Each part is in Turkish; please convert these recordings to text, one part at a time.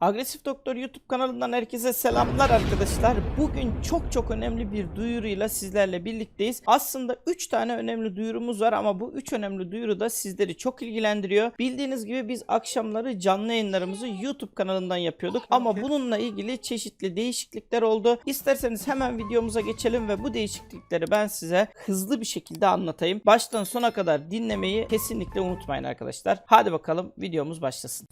Agresif Doktor YouTube kanalından herkese selamlar arkadaşlar. Bugün çok çok önemli bir duyuruyla sizlerle birlikteyiz. Aslında 3 tane önemli duyurumuz var ama bu 3 önemli duyuru da sizleri çok ilgilendiriyor. Bildiğiniz gibi biz akşamları canlı yayınlarımızı YouTube kanalından yapıyorduk ama bununla ilgili çeşitli değişiklikler oldu. İsterseniz hemen videomuza geçelim ve bu değişiklikleri ben size hızlı bir şekilde anlatayım. Baştan sona kadar dinlemeyi kesinlikle unutmayın arkadaşlar. Hadi bakalım videomuz başlasın.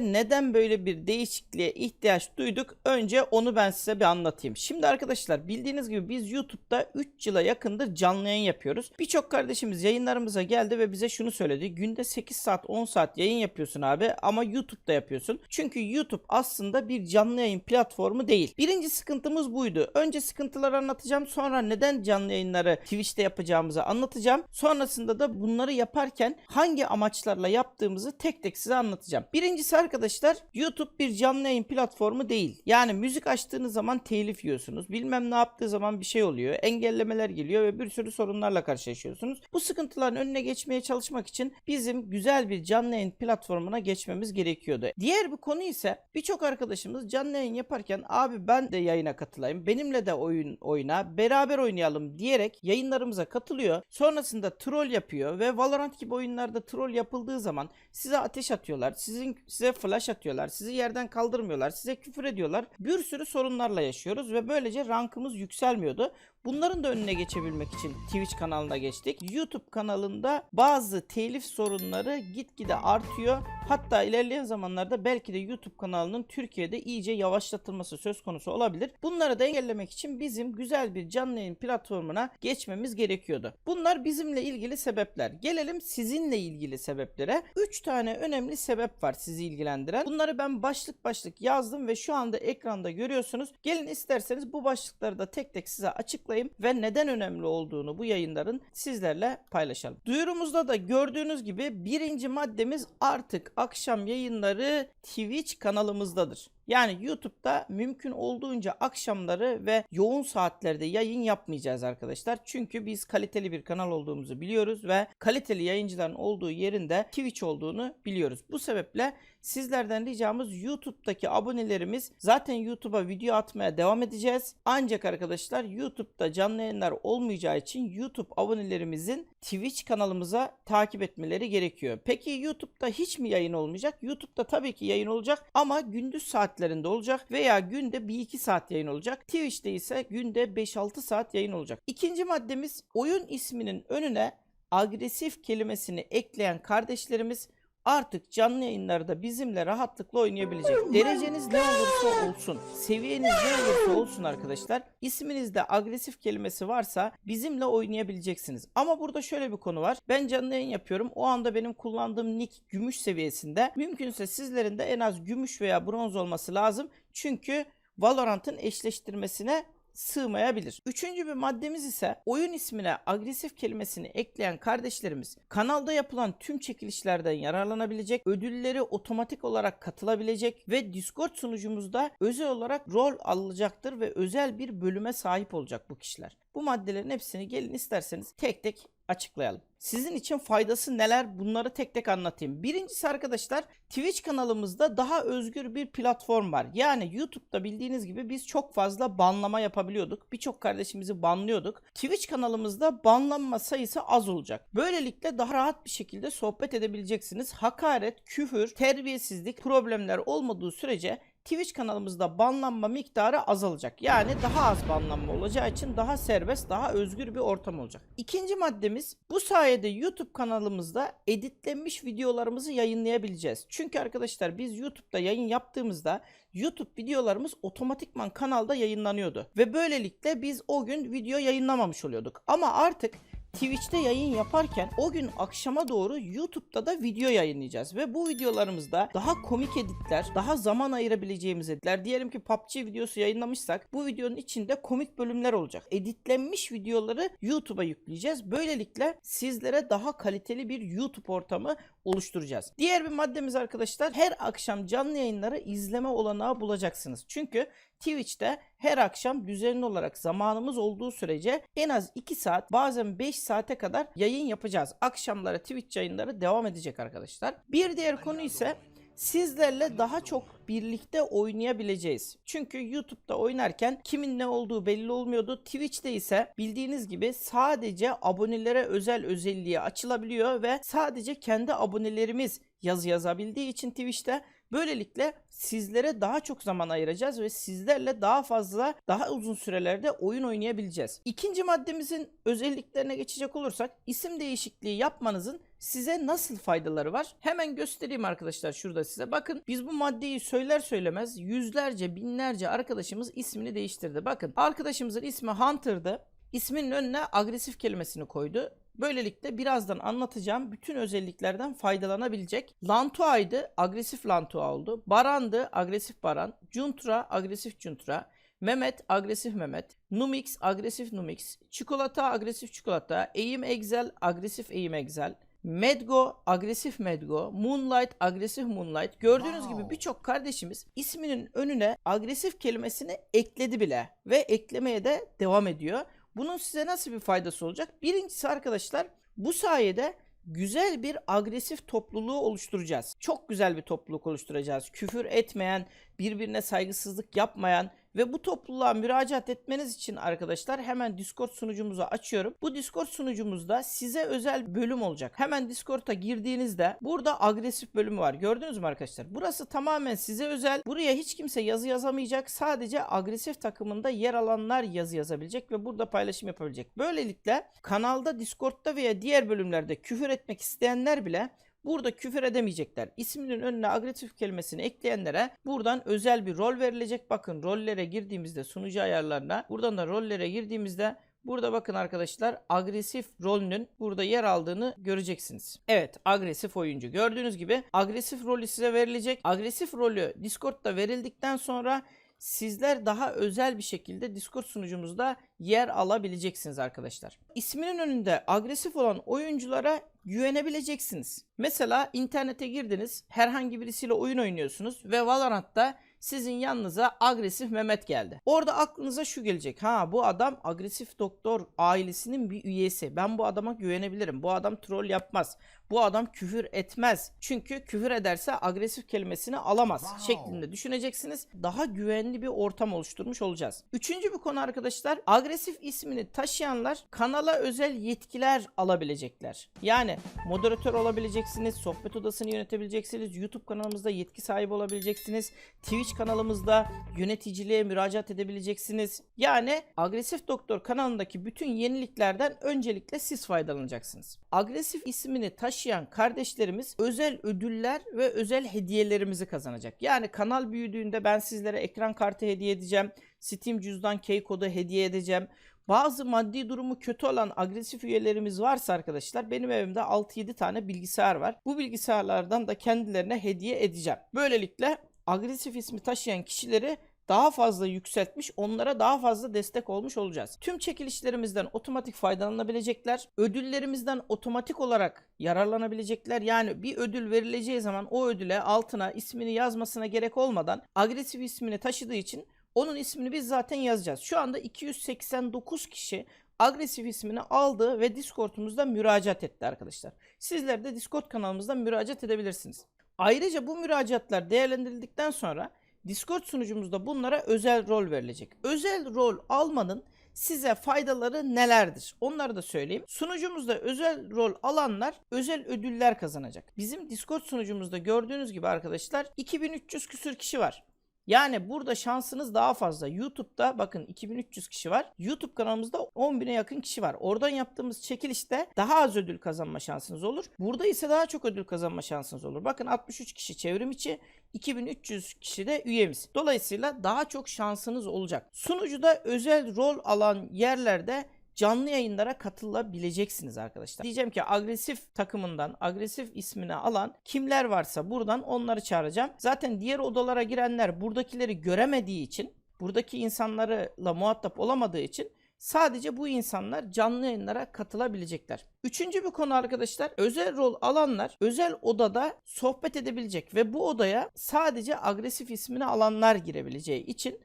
Neden böyle bir değişikliğe ihtiyaç duyduk? Önce onu ben size bir anlatayım. Şimdi arkadaşlar bildiğiniz gibi biz YouTube'da 3 yıla yakındır canlı yayın yapıyoruz. Birçok kardeşimiz yayınlarımıza geldi ve bize şunu söyledi. Günde 8 saat 10 saat yayın yapıyorsun abi ama YouTube'da yapıyorsun. Çünkü YouTube aslında bir canlı yayın platformu değil. Birinci sıkıntımız buydu. Önce sıkıntıları anlatacağım. Sonra neden canlı yayınları Twitch'te yapacağımızı anlatacağım. Sonrasında da bunları yaparken hangi amaçlarla yaptığımızı tek tek size anlatacağım. Birincisi arkadaşlar YouTube bir canlı yayın platformu değil. Yani müzik açtığınız zaman telif yiyorsunuz. Bilmem ne yaptığı zaman bir şey oluyor. Engellemeler geliyor ve bir sürü sorunlarla karşılaşıyorsunuz. Bu sıkıntıların önüne geçmeye çalışmak için bizim güzel bir canlı yayın platformuna geçmemiz gerekiyordu. Diğer bir konu ise birçok arkadaşımız canlı yayın yaparken abi ben de yayına katılayım. Benimle de oyun oyna. Beraber oynayalım diyerek yayınlarımıza katılıyor. Sonrasında troll yapıyor ve Valorant gibi oyunlarda troll yapıldığı zaman size ateş atıyorlar. Sizin size flash atıyorlar. Sizi yerden kaldırmıyorlar. Size küfür ediyorlar. Bir sürü sorunlarla yaşıyoruz ve böylece rankımız yükselmiyordu. Bunların da önüne geçebilmek için Twitch kanalına geçtik. YouTube kanalında bazı telif sorunları gitgide artıyor. Hatta ilerleyen zamanlarda belki de YouTube kanalının Türkiye'de iyice yavaşlatılması söz konusu olabilir. Bunları da engellemek için bizim güzel bir canlı yayın platformuna geçmemiz gerekiyordu. Bunlar bizimle ilgili sebepler. Gelelim sizinle ilgili sebeplere. 3 tane önemli sebep var sizi ilgilendiren. Bunları ben başlık başlık yazdım ve şu anda ekranda görüyorsunuz. Gelin isterseniz bu başlıkları da tek tek size açıklayayım ve neden önemli olduğunu bu yayınların sizlerle paylaşalım. Duyurumuzda da gördüğünüz gibi birinci maddemiz artık akşam yayınları Twitch kanalımızdadır. Yani YouTube'da mümkün olduğunca akşamları ve yoğun saatlerde yayın yapmayacağız arkadaşlar. Çünkü biz kaliteli bir kanal olduğumuzu biliyoruz ve kaliteli yayıncıların olduğu yerinde Twitch olduğunu biliyoruz. Bu sebeple sizlerden ricamız YouTube'daki abonelerimiz zaten YouTube'a video atmaya devam edeceğiz. Ancak arkadaşlar YouTube'da canlı yayınlar olmayacağı için YouTube abonelerimizin Twitch kanalımıza takip etmeleri gerekiyor. Peki YouTube'da hiç mi yayın olmayacak? YouTube'da tabii ki yayın olacak ama gündüz saatlerinde olacak veya günde 1-2 saat yayın olacak. Twitch'te ise günde 5-6 saat yayın olacak. İkinci maddemiz oyun isminin önüne agresif kelimesini ekleyen kardeşlerimiz artık canlı yayınlarda bizimle rahatlıkla oynayabilecek. Dereceniz ne olursa olsun, seviyeniz ne olursa olsun arkadaşlar, isminizde agresif kelimesi varsa bizimle oynayabileceksiniz. Ama burada şöyle bir konu var. Ben canlı yayın yapıyorum. O anda benim kullandığım nick gümüş seviyesinde. Mümkünse sizlerin de en az gümüş veya bronz olması lazım. Çünkü Valorant'ın eşleştirmesine sığmayabilir. Üçüncü bir maddemiz ise oyun ismine agresif kelimesini ekleyen kardeşlerimiz kanalda yapılan tüm çekilişlerden yararlanabilecek, ödülleri otomatik olarak katılabilecek ve Discord sunucumuzda özel olarak rol alacaktır ve özel bir bölüme sahip olacak bu kişiler. Bu maddelerin hepsini gelin isterseniz tek tek açıklayalım. Sizin için faydası neler bunları tek tek anlatayım. Birincisi arkadaşlar Twitch kanalımızda daha özgür bir platform var. Yani YouTube'da bildiğiniz gibi biz çok fazla banlama yapabiliyorduk. Birçok kardeşimizi banlıyorduk. Twitch kanalımızda banlanma sayısı az olacak. Böylelikle daha rahat bir şekilde sohbet edebileceksiniz. Hakaret, küfür, terbiyesizlik problemler olmadığı sürece Twitch kanalımızda banlanma miktarı azalacak. Yani daha az banlanma olacağı için daha serbest, daha özgür bir ortam olacak. İkinci maddemiz bu sayede YouTube kanalımızda editlenmiş videolarımızı yayınlayabileceğiz. Çünkü arkadaşlar biz YouTube'da yayın yaptığımızda YouTube videolarımız otomatikman kanalda yayınlanıyordu. Ve böylelikle biz o gün video yayınlamamış oluyorduk. Ama artık Twitch'te yayın yaparken o gün akşama doğru YouTube'da da video yayınlayacağız. Ve bu videolarımızda daha komik editler, daha zaman ayırabileceğimiz editler. Diyelim ki PUBG videosu yayınlamışsak bu videonun içinde komik bölümler olacak. Editlenmiş videoları YouTube'a yükleyeceğiz. Böylelikle sizlere daha kaliteli bir YouTube ortamı oluşturacağız. Diğer bir maddemiz arkadaşlar her akşam canlı yayınları izleme olanağı bulacaksınız. Çünkü Twitch'te her akşam düzenli olarak zamanımız olduğu sürece en az 2 saat bazen 5 saate kadar yayın yapacağız. Akşamları Twitch yayınları devam edecek arkadaşlar. Bir diğer konu ise sizlerle daha çok birlikte oynayabileceğiz. Çünkü YouTube'da oynarken kimin ne olduğu belli olmuyordu. Twitch'te ise bildiğiniz gibi sadece abonelere özel özelliği açılabiliyor ve sadece kendi abonelerimiz yazı yazabildiği için Twitch'te Böylelikle sizlere daha çok zaman ayıracağız ve sizlerle daha fazla, daha uzun sürelerde oyun oynayabileceğiz. İkinci maddemizin özelliklerine geçecek olursak isim değişikliği yapmanızın size nasıl faydaları var? Hemen göstereyim arkadaşlar şurada size. Bakın biz bu maddeyi söyler söylemez yüzlerce, binlerce arkadaşımız ismini değiştirdi. Bakın arkadaşımızın ismi Hunter'dı. İsminin önüne agresif kelimesini koydu. Böylelikle birazdan anlatacağım bütün özelliklerden faydalanabilecek. Lantua'ydı, agresif Lantua oldu. Baran'dı, agresif Baran. Juntra, agresif Juntra. Mehmet, agresif Mehmet. Numix, agresif Numix. Çikolata, agresif çikolata. Eğim Excel, agresif Eğim Excel. Medgo, agresif Medgo. Moonlight, agresif Moonlight. Gördüğünüz Wow. gibi birçok kardeşimiz isminin önüne agresif kelimesini ekledi bile. Ve eklemeye de devam ediyor. Bunun size nasıl bir faydası olacak? Birincisi arkadaşlar bu sayede güzel bir agresif topluluğu oluşturacağız. Çok güzel bir topluluk oluşturacağız. Küfür etmeyen, birbirine saygısızlık yapmayan ve bu topluluğa müracaat etmeniz için arkadaşlar hemen Discord sunucumuzu açıyorum. Bu Discord sunucumuzda size özel bölüm olacak. Hemen Discord'a girdiğinizde burada agresif bölümü var. Gördünüz mü arkadaşlar? Burası tamamen size özel. Buraya hiç kimse yazı yazamayacak. Sadece agresif takımında yer alanlar yazı yazabilecek ve burada paylaşım yapabilecek. Böylelikle kanalda Discord'da veya diğer bölümlerde küfür etmek isteyenler bile Burada küfür edemeyecekler. İsminin önüne agresif kelimesini ekleyenlere buradan özel bir rol verilecek. Bakın rollere girdiğimizde sunucu ayarlarına buradan da rollere girdiğimizde Burada bakın arkadaşlar agresif rolünün burada yer aldığını göreceksiniz. Evet agresif oyuncu. Gördüğünüz gibi agresif rolü size verilecek. Agresif rolü Discord'da verildikten sonra sizler daha özel bir şekilde Discord sunucumuzda yer alabileceksiniz arkadaşlar. İsminin önünde agresif olan oyunculara güvenebileceksiniz. Mesela internete girdiniz, herhangi birisiyle oyun oynuyorsunuz ve Valorant'ta sizin yanınıza agresif Mehmet geldi. Orada aklınıza şu gelecek. Ha bu adam agresif doktor ailesinin bir üyesi. Ben bu adama güvenebilirim. Bu adam troll yapmaz. Bu adam küfür etmez. Çünkü küfür ederse agresif kelimesini alamaz Wow. şeklinde düşüneceksiniz. Daha güvenli bir ortam oluşturmuş olacağız. Üçüncü bir konu arkadaşlar. Agresif ismini taşıyanlar kanala özel yetkiler alabilecekler. Yani moderatör olabileceksiniz, sohbet odasını yönetebileceksiniz, YouTube kanalımızda yetki sahibi olabileceksiniz, Twitch kanalımızda yöneticiliğe müracaat edebileceksiniz. Yani Agresif Doktor kanalındaki bütün yeniliklerden öncelikle siz faydalanacaksınız. Agresif ismini taşıyan kardeşlerimiz özel ödüller ve özel hediyelerimizi kazanacak. Yani kanal büyüdüğünde ben sizlere ekran kartı hediye edeceğim. Steam cüzdan key kodu hediye edeceğim. Bazı maddi durumu kötü olan agresif üyelerimiz varsa arkadaşlar benim evimde 6-7 tane bilgisayar var. Bu bilgisayarlardan da kendilerine hediye edeceğim. Böylelikle agresif ismi taşıyan kişileri daha fazla yükseltmiş, onlara daha fazla destek olmuş olacağız. Tüm çekilişlerimizden otomatik faydalanabilecekler. Ödüllerimizden otomatik olarak yararlanabilecekler. Yani bir ödül verileceği zaman o ödüle altına ismini yazmasına gerek olmadan agresif ismini taşıdığı için onun ismini biz zaten yazacağız. Şu anda 289 kişi agresif ismini aldı ve Discord'umuzda müracaat etti arkadaşlar. Sizler de Discord kanalımızdan müracaat edebilirsiniz. Ayrıca bu müracaatlar değerlendirildikten sonra Discord sunucumuzda bunlara özel rol verilecek. Özel rol almanın size faydaları nelerdir? Onları da söyleyeyim. Sunucumuzda özel rol alanlar özel ödüller kazanacak. Bizim Discord sunucumuzda gördüğünüz gibi arkadaşlar 2300 küsür kişi var. Yani burada şansınız daha fazla. YouTube'da bakın 2300 kişi var. YouTube kanalımızda 10.000'e yakın kişi var. Oradan yaptığımız çekilişte daha az ödül kazanma şansınız olur. Burada ise daha çok ödül kazanma şansınız olur. Bakın 63 kişi çevrim içi, 2300 kişi de üyemiz. Dolayısıyla daha çok şansınız olacak. Sunucuda özel rol alan yerlerde canlı yayınlara katılabileceksiniz arkadaşlar. Diyeceğim ki agresif takımından agresif ismini alan kimler varsa buradan onları çağıracağım. Zaten diğer odalara girenler buradakileri göremediği için buradaki insanlarla muhatap olamadığı için sadece bu insanlar canlı yayınlara katılabilecekler. Üçüncü bir konu arkadaşlar özel rol alanlar özel odada sohbet edebilecek ve bu odaya sadece agresif ismini alanlar girebileceği için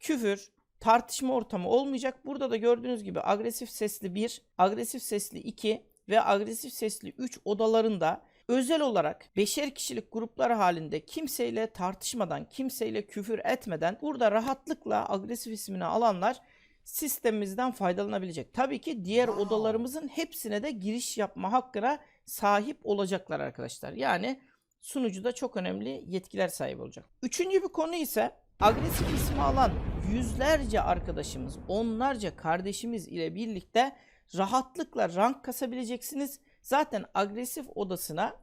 küfür, tartışma ortamı olmayacak. Burada da gördüğünüz gibi agresif sesli 1, agresif sesli 2 ve agresif sesli 3 odalarında özel olarak beşer kişilik gruplar halinde kimseyle tartışmadan, kimseyle küfür etmeden burada rahatlıkla agresif ismini alanlar sistemimizden faydalanabilecek. Tabii ki diğer odalarımızın hepsine de giriş yapma hakkına sahip olacaklar arkadaşlar. Yani sunucuda çok önemli yetkiler sahibi olacak. Üçüncü bir konu ise agresif ismi alan yüzlerce arkadaşımız, onlarca kardeşimiz ile birlikte rahatlıkla rank kasabileceksiniz. Zaten agresif odasına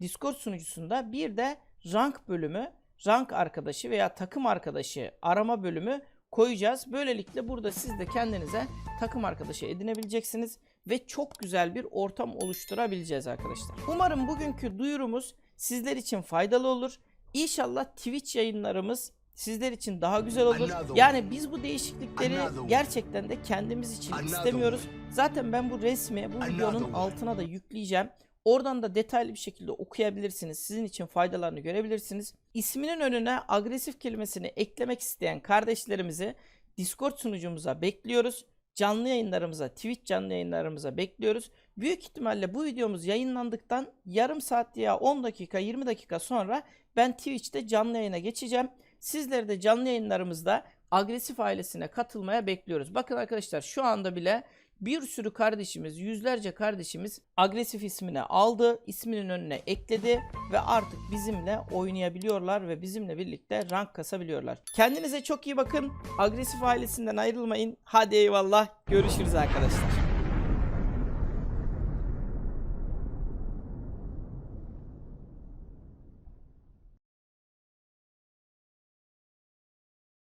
Discord sunucusunda bir de rank bölümü, rank arkadaşı veya takım arkadaşı arama bölümü koyacağız. Böylelikle burada siz de kendinize takım arkadaşı edinebileceksiniz ve çok güzel bir ortam oluşturabileceğiz arkadaşlar. Umarım bugünkü duyurumuz sizler için faydalı olur. İnşallah Twitch yayınlarımız sizler için daha güzel olur. Yani biz bu değişiklikleri gerçekten de kendimiz için istemiyoruz. Zaten ben bu resmi bu videonun altına da yükleyeceğim. Oradan da detaylı bir şekilde okuyabilirsiniz. Sizin için faydalarını görebilirsiniz. İsminin önüne agresif kelimesini eklemek isteyen kardeşlerimizi Discord sunucumuza bekliyoruz. Canlı yayınlarımıza, Twitch canlı yayınlarımıza bekliyoruz. Büyük ihtimalle bu videomuz yayınlandıktan yarım saat ya 10 dakika 20 dakika sonra ben Twitch'te canlı yayına geçeceğim. Sizleri de canlı yayınlarımızda agresif ailesine katılmaya bekliyoruz. Bakın arkadaşlar şu anda bile bir sürü kardeşimiz, yüzlerce kardeşimiz agresif ismini aldı, isminin önüne ekledi ve artık bizimle oynayabiliyorlar ve bizimle birlikte rank kasabiliyorlar. Kendinize çok iyi bakın. Agresif ailesinden ayrılmayın. Hadi eyvallah. Görüşürüz arkadaşlar.